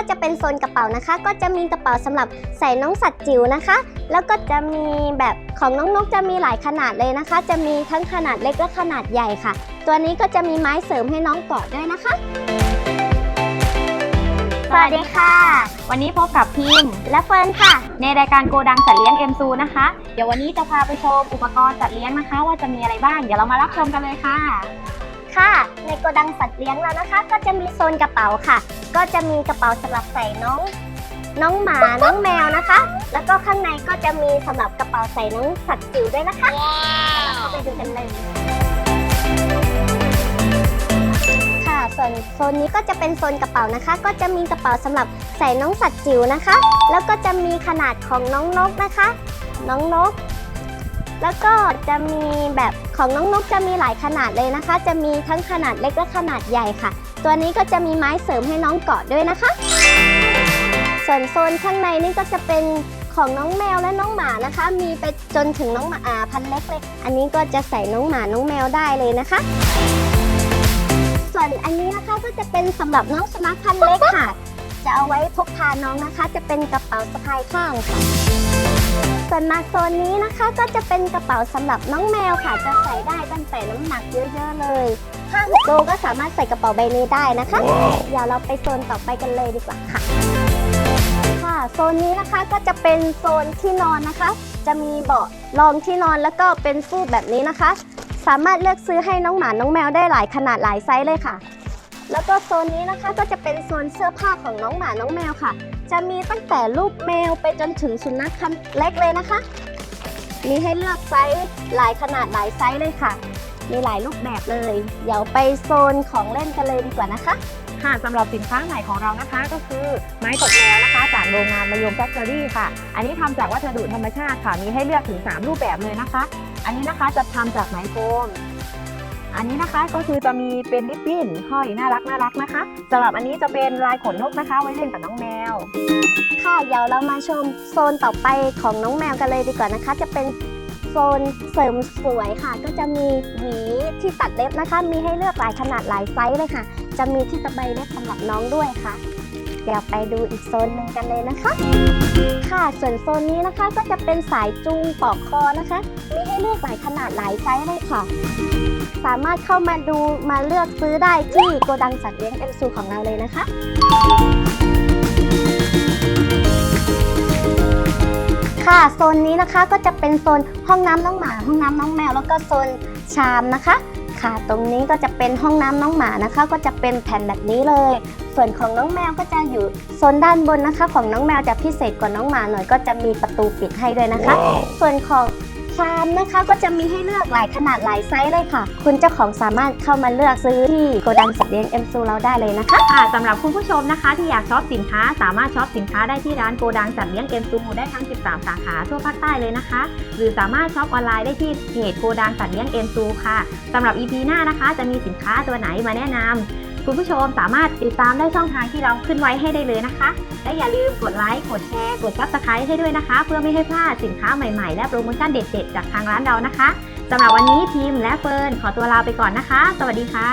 ็จะเป็นโซนกระเป๋านะคะ ก็จะมีกระเป๋าสำหรับใส่น้องสัตว์จิ๋วนะคะ แล้วก็จะมีแบบของน้องนกจะมีหลายขนาดเลยนะคะ จะมีทั้งขนาดเล็กและขนาดใหญ่ค่ะ ตัวนี้ก็จะมีไม้เสริมให้น้องเกาะด้วยนะคะ สวัสดีค่ะ วันนี้พบกับพิมพ์และเฟิร์นค่ะ ในรายการโกดังสัตว์เลี้ยงเอ็มซูนะคะ เดี๋ยววันนี้จะพาไปชมอุปกรณ์สัตว์เลี้ยงนะคะ ว่าจะมีอะไรบ้าง เดี๋ยวเรามารับชมกันเลยค่ะ ค่ะ ในโกดังสัตว์เลี้ยงแล้วนะคะ ก็จะมีโซนกระเป๋าค่ะ ก็จะมีกระเป๋าสำหรับใส่น้อง น้องหมา น้องแมวนะคะ แล้วก็ข้างในก็จะมีสำหรับกระเป๋าใส่น้องสัตว์จิ๋วด้วยนะคะเราเข้าไปดูกันเลยค่ะ ส่วนโซนนี้ก็จะเป็นโซนกระเป๋านะคะ ก็จะมีกระเป๋าสำหรับใส่น้องสัตว์จิ๋วนะคะ แล้วก็จะมีขนาดของน้องนกนะคะ น้องนก แล้วก็จะมีแบบของน้องนกจะมีหลายขนาดเลยนะคะ จะมีทั้งขนาดเล็กและขนาดใหญ่ค่ะ ตัวนี้ก็จะมีไม้เสริมให้น้องเกาะด้วยนะคะ ส่วนโซนข้างในนี่ก็จะเป็นของน้องแมวและน้องหมานะคะ มีไปจนถึงน้องหมาพันเล็กเลย อันนี้ก็จะใส่น้องหมาน้องแมวได้เลยนะคะ ส่วนอันนี้นะคะก็จะเป็นสำหรับน้องสุนัขพันเล็กค่ะ จะเอาไว้พกพาน้องนะคะ จะเป็นกระเป๋าสะพายข้างค่ะส่วนมาโซนนี้นะคะก็จะเป็นกระเป๋าสำหรับน้องแมวค่ะ จะใส่ได้ตั้งแต่น้ำหนักเยอะๆเลย5โลก็สามารถใส่กระเป๋าใบนี้ได้นะคะ เดี๋ยวเราไปโซนต่อไปกันเลยดีกว่าค่ะค่ะโซนนี้นะคะก็จะเป็นโซนที่นอนนะคะ จะมีเบาะรองที่นอนแล้วก็เป็นฟูกแบบนี้นะคะ สามารถเลือกซื้อให้น้องหมาน้องแมวได้หลายขนาดหลายไซส์เลยค่ะ แล้วก็โซนนี้นะคะก็จะเป็นโซนเสื้อผ้าของน้องหมาน้องแมวค่ะ จะมีตั้งแต่ลูกแมวไปจนถึงสุนัขคันเล็กเลยนะคะ มีให้เลือกไซส์หลายขนาดหลายไซส์เลยค่ะ มีหลายรูปแบบเลย เดี๋ยวไปโซนของเล่นกันเลยดีกว่านะคะค่ะสำหรับสินค้าใหม่ของเรานะคะก็คือไม้ตกแมวนะคะ จากโรงงานมายมแฟคทอรี่ค่ะ อันนี้ทำจากวัสดุธรรมชาติค่ะมีให้เลือกถึง 3 รูปแบบเลยนะคะ อันนี้นะคะจะทำจากไหมโฟม อันนี้นะคะก็คือจะมีเป็นริบบิ้นห้อยน่ารักน่ารักนะคะสำหรับอันนี้จะเป็นลายขนนกนะคะ ไว้เล่นกับน้องแมว ค่ะเดี๋ยวเรามาชมโซนต่อไปของน้องแมวกันเลยดีกว่านะคะ จะเป็นโซนเสริมสวยค่ะ ก็จะมีหวีที่ตัดเล็บนะคะ มีให้เลือกหลายขนาดหลายไซส์เลยค่ะ จะมีที่ตะไบเล็บสำหรับน้องด้วยค่ะ ดี๋ยวไปดูอีกโซนหนึ่งกันเลยนะคะ ค่ะส่วนโซนนี้นะคะก็จะเป็นสายจูงปลอกคอนะคะ มีให้เลือกหลายขนาดหลายไซส์เลยค่ะ สามารถเข้ามาดูมาเลือกซื้อได้ที่โกดังสัตว์เลี้ยงเอ็มซูของเราเลยนะคะค่ะโซนนี้นะคะก็จะเป็นโซนห้องน้ำน้องหมา ห้องน้ำน้องแมว แล้วก็โซนชามนะคะ ค่ะตรงนี้ก็จะเป็นห้องน้ำน้องหมานะคะ ก็จะเป็นแผ่นแบบนี้เลย ส่วนของน้องแมวก็จะอยู่โซนด้านบนนะคะ ของน้องแมวจะพิเศษกว่าน้องหมาหน่อยก็จะมีประตูปิดให้ด้วยนะคะ ส่วนของชามนะคะก็จะมีให้เลือกหลายขนาดหลายไซส์เลยค่ะ คุณเจ้าของสามารถเข้ามาเลือกซื้อที่โกดังสัตว์เลี้ยงเอ็มซูเราได้เลยนะคะค่ะสำหรับคุณผู้ชมนะคะ ที่อยากช็อปสินค้าสามารถช็อปสินค้าได้ที่ร้านโกดังจัดเลี้ยงเอ็มซูได้ทั้ง 13 สาขาทั่วภาคใต้เลยนะคะ หรือสามารถช็อปออนไลน์ได้ที่เพจโกดังจัดเลี้ยงเอ็มซูค่ะสำหรับ EP หน้านะคะ จะมีสินค้าตัวไหนมาแนะนำ คุณผู้ชมสามารถติดตามได้ช่องทางที่เราขึ้นไว้ให้ได้เลยนะคะ และอย่าลืมกดไลค์กดแชร์กดซับสไครต์ให้ด้วยนะคะ เพื่อไม่ให้พลาดสินค้าใหม่ๆ และโปรโมชั่นเด็ดๆ จากทางร้านเรานะคะสำหรับวันนี้ทีมและเฟิร์นขอตัวลาไปก่อนนะคะ สวัสดีค่ะ